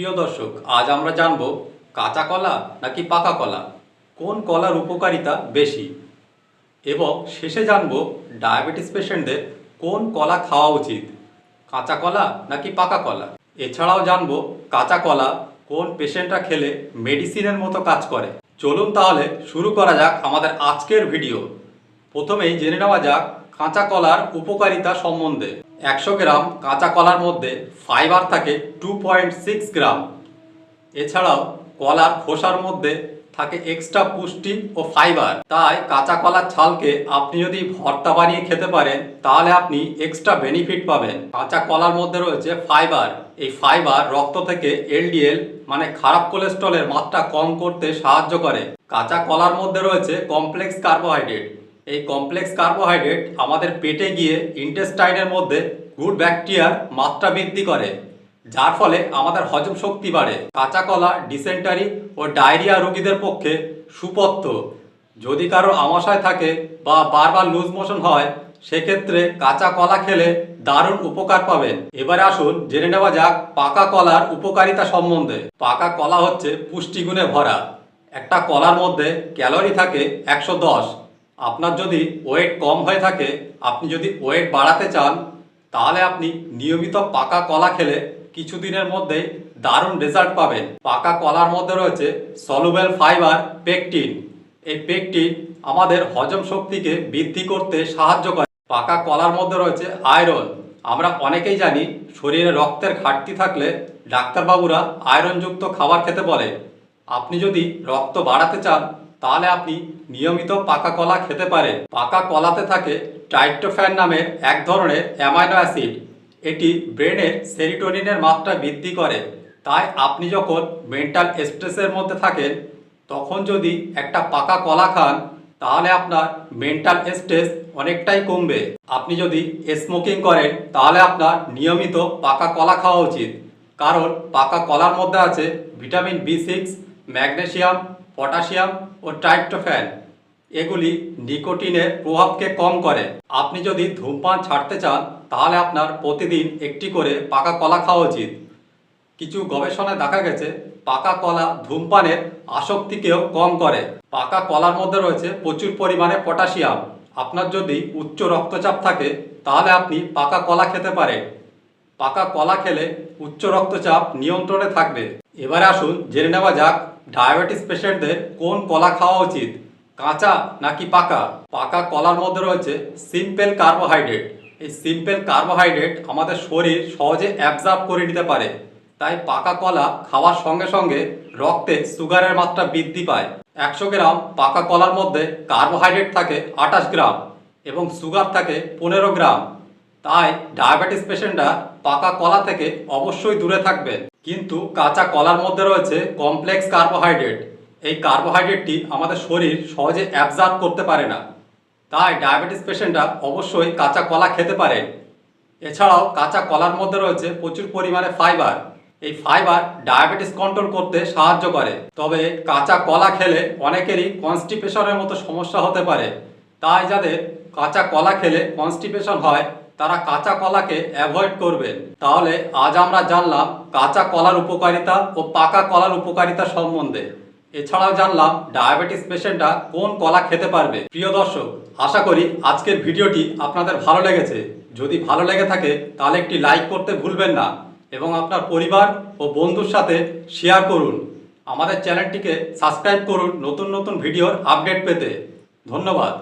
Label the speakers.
Speaker 1: প্রিয় দর্শক, আজ আমরা জানব কাঁচা কলা নাকি পাকা কলা? কোন কলার উপকারিতা বেশি? এবং শেষে জানব ডায়াবেটিস পেশেন্টদের কোন কলা খাওয়া উচিত, কাঁচা কলা নাকি পাকা কলা? এছাড়াও জানব কাঁচা কলা কোন পেশেন্টরা খেলে মেডিসিনের মতো কাজ করে। চলুন তাহলে শুরু করা যাক আমাদের আজকের ভিডিও। প্রথমেই জেনে নেওয়া যাক কাঁচা কলার উপকারিতা সম্বন্ধে একশো গ্রাম কাঁচা কলার মধ্যে ফাইবার থাকে টু পয়েন্ট সিক্স গ্রাম। এছাড়াও কলার খোসার মধ্যে থাকে এক্সট্রা পুষ্টি ও ফাইবার তাই কাঁচা কলার ছালকে আপনি যদি ভর্তা বানিয়ে খেতে পারেন, তাহলে আপনি এক্সট্রা বেনিফিট পাবেন। কাঁচা কলার মধ্যে রয়েছে ফাইবার এই ফাইবার রক্ত থেকে এলডিএল মানে খারাপ কোলেস্ট্রলের মাত্রা কম করতে সাহায্য করে। কাঁচা কলার মধ্যে রয়েছে কমপ্লেক্স কার্বোহাইড্রেট এই কমপ্লেক্স কার্বোহাইড্রেট আমাদের পেটে গিয়ে ইন্টেস্টাইনের মধ্যে গুড ব্যাকটেরিয়ার মাত্রা বৃদ্ধি করে, যার ফলে আমাদের হজম শক্তি বাড়ে। কাঁচা কলা ডিসেন্টারি ও ডায়রিয়া রোগীদের পক্ষে সুপথ্য যদি কারও আমাশয় থাকে বা বারবার লুজ মোশন হয়, সেক্ষেত্রে কাঁচা কলা খেলে দারুণ উপকার পাবেন। এবারে আসুন, জেনে নেওয়া যাক পাকা কলার উপকারিতা সম্বন্ধে। পাকা কলা হচ্ছে পুষ্টিগুণে ভরা। একটা কলার মধ্যে ক্যালোরি থাকে একশো দশ। আপনার যদি ওয়েট কম হয়ে থাকে, আপনি যদি ওয়েট বাড়াতে চান, তাহলে আপনি নিয়মিত পাকা কলা খেলে কিছুদিনের মধ্যেই দারুণ রেজাল্ট পাবেন। পাকা কলার মধ্যে রয়েছে সলুবেল ফাইবার পেকটিন এই পেকটিন আমাদের হজম শক্তিকে বৃদ্ধি করতে সাহায্য করে। পাকা কলার মধ্যে রয়েছে আয়রন আমরা অনেকেই জানি শরীরে রক্তের ঘাটতি থাকলে ডাক্তারবাবুরা আয়রনযুক্ত খাবার খেতে বলে। আপনি যদি রক্ত বাড়াতে চান তাহলে আপনি নিয়মিত পাকা কলা খেতে পারেন। পাকা কলাতে থাকে ট্রাইটোফ্যান নামের এক ধরনের অ্যামাইনো অ্যাসিড। এটি ব্রেনের সেরিটোনিনের মাত্রা বৃদ্ধি করে। তাই আপনি যখন মেন্টাল স্ট্রেসের মধ্যে থাকেন, তখন যদি একটা পাকা কলা খান, তাহলে আপনার মেন্টাল স্ট্রেস অনেকটাই কমবে। আপনি যদি স্মোকিং করেন, তাহলে আপনার নিয়মিত পাকা কলা খাওয়া উচিত। কারণ পাকা কলার মধ্যে আছে vitamin B six, magnesium potassium ও ট্রাইপ্টোফ্যান এগুলি নিকোটিনের প্রভাবকে কম করে। আপনি যদি ধূমপান ছাড়তে চান, তাহলে আপনার প্রতিদিন একটি করে পাকা কলা খাওয়া উচিত। কিছু গবেষণায় দেখা গেছে, পাকা কলা ধূমপানের আসক্তিকেও কম করে। পাকা কলার মধ্যে রয়েছে প্রচুর পরিমাণে পটাশিয়াম। আপনার যদি উচ্চ রক্তচাপ থাকে, তাহলে আপনি পাকা কলা খেতে পারেন। পাকা কলা খেলে উচ্চ রক্তচাপ নিয়ন্ত্রণে থাকবে। এবারে আসুন, জেনে নেওয়া যাক ডায়াবেটিস পেশেন্টদের কোন কলা খাওয়া উচিত, কাঁচা নাকি পাকা? পাকা কলার মধ্যে রয়েছে সিম্পল কার্বোহাইড্রেট। এই সিম্পল কার্বোহাইড্রেট আমাদের শরীর সহজে অ্যাবজর্ব করে নিতে পারে। তাই পাকা কলা খাওয়ার সঙ্গে সঙ্গে রক্তে সুগারের মাত্রা বৃদ্ধি পায়। একশো গ্রাম পাকা কলার মধ্যে কার্বোহাইড্রেট থাকে আঠাশ গ্রাম এবং সুগার থাকে পনেরো গ্রাম। তাই ডায়াবেটিস পেশেন্টরা পাকা কলা থেকে অবশ্যই দূরে থাকবেন। কিন্তু কাঁচা কলার মধ্যে রয়েছে কমপ্লেক্স কার্বোহাইড্রেট এই কার্বোহাইড্রেটটি আমাদের শরীর সহজে অ্যাবজর্ব করতে পারে না। তাই ডায়াবেটিস পেশেন্টরা অবশ্যই কাঁচা কলা খেতে পারেন এছাড়াও কাঁচা কলার মধ্যে রয়েছে প্রচুর পরিমাণে ফাইবার এই ফাইবার ডায়াবেটিস কন্ট্রোল করতে সাহায্য করে। তবে কাঁচা কলা খেলে অনেকেরই কনস্টিপেশনের মতো সমস্যা হতে পারে। তাই যাদের কাঁচা কলা খেলে কনস্টিপেশন হয় তারা কাঁচা কলাকে অ্যাভয়েড করবেন তাহলে আজ আমরা জানলাম কাঁচা কলার উপকারিতা ও পাকা কলার উপকারিতা সম্বন্ধে। এছাড়াও জানলাম ডায়াবেটিস পেশেন্টরা কোন কলা খেতে পারবে। প্রিয় দর্শক, আশা করি আজকের ভিডিওটি আপনাদের ভালো লেগেছে। যদি ভালো লেগে থাকে, তাহলে একটি লাইক করতে ভুলবেন না এবং আপনার পরিবার ও বন্ধুর সাথে শেয়ার করুন। আমাদের চ্যানেলটিকে সাবস্ক্রাইব করুন নতুন নতুন ভিডিওর আপডেট পেতে। ধন্যবাদ।